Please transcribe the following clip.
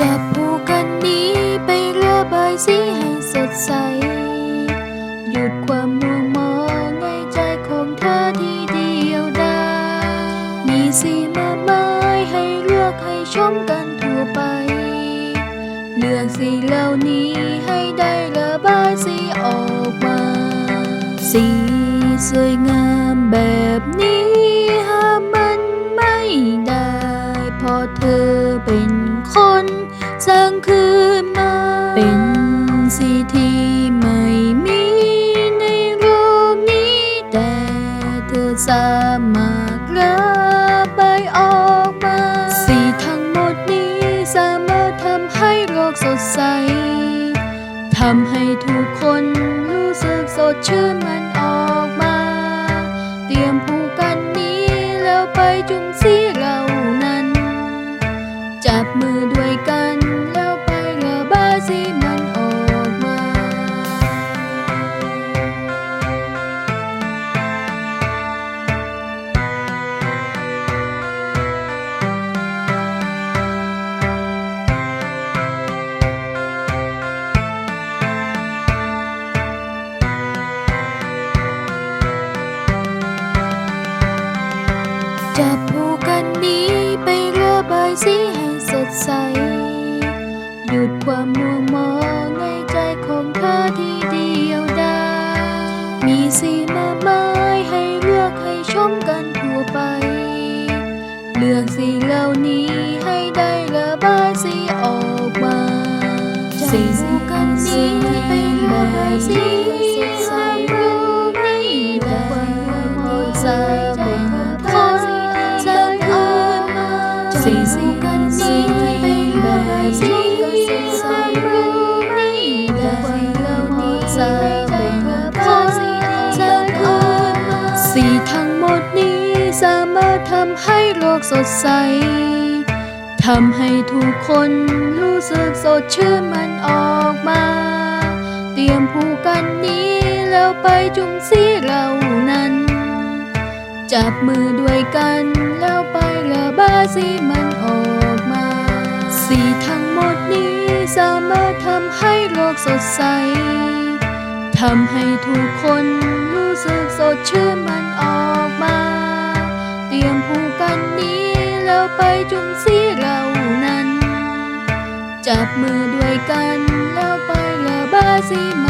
จับผูกกันนี้ไประบายสีให้สดใส หยุดความมัวมองในใจของเธอที่เดียวดายมีสีมากมายให้เลือกให้ชมกันทั่วไป เลือกสีเหล่านี้ให้ได้ระบายสีออกมา สีสวยงามแบบนี้หามันไม่ได้พราะเธอเป็น สร้างขึ้นมา เป็นสีที่ไม่มีในโลกนี้ แต่เธอสามารถระบายออกมา สีทั้งหมดนี้สามารถทำให้โลกสดใส ทำให้ทุกคนรู้สึกสดชื่นมันออกมา เตรียมผูกกันนี้แล้วไปจุ่มสีเรานั้น จับมือด้วย จับผูกกันนี้ไประบายสีให้สดใส หยุดความมัวมองในใจของเธอที่เดียวดายมีสีมากมายให้เลือกให้ชมกันทั่วไป เลือกสีเหล่านี้ให้ได้ระบายสีออกมาสีผูกกันนี้ไประบายสี สีผูกกันนี้ไประบายสีสดใสรูปนี้แต่ความเหล่านี้สามารถทนสร้างขึ้นมาสีทั้งหมดนี้สามารถทำให้โลกสดใสทำให้ทุกคนรู้สึกสดชื่นมันออกมา เตรียมผูกกันนี้แล้วไปจุ่มสีเรา จับมือด้วยกันแล้วไประบายสีมันออกมา สีทั้งหมดนี้สามารถทำให้โลกสดใสทำให้ทุกคนรู้สึกสดชื่นมันออกมา เตรียมผูกกันนี้แล้วไปจุ่มสีเรานั้น จับมือด้วยกันแล้วไประบายสีมัน